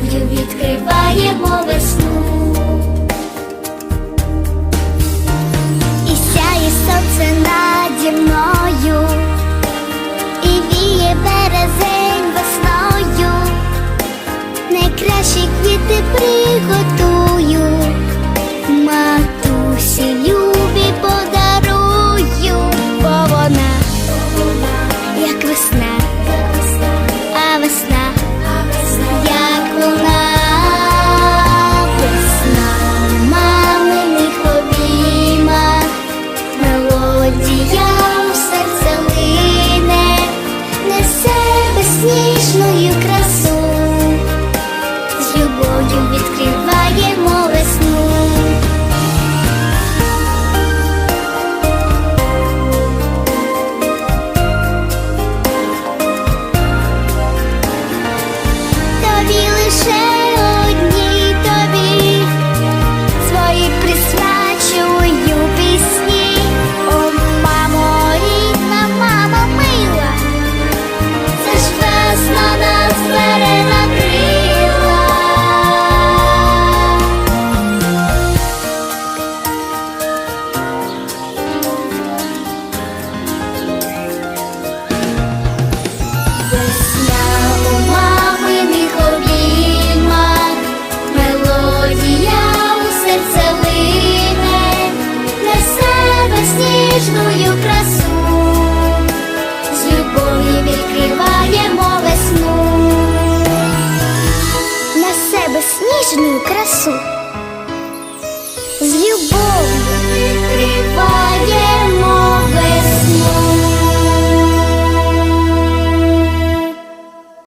любов'ю відкриваємо весну. І сяє сонце наді мною, і віє березень весною, найкращі квіти пригод. know you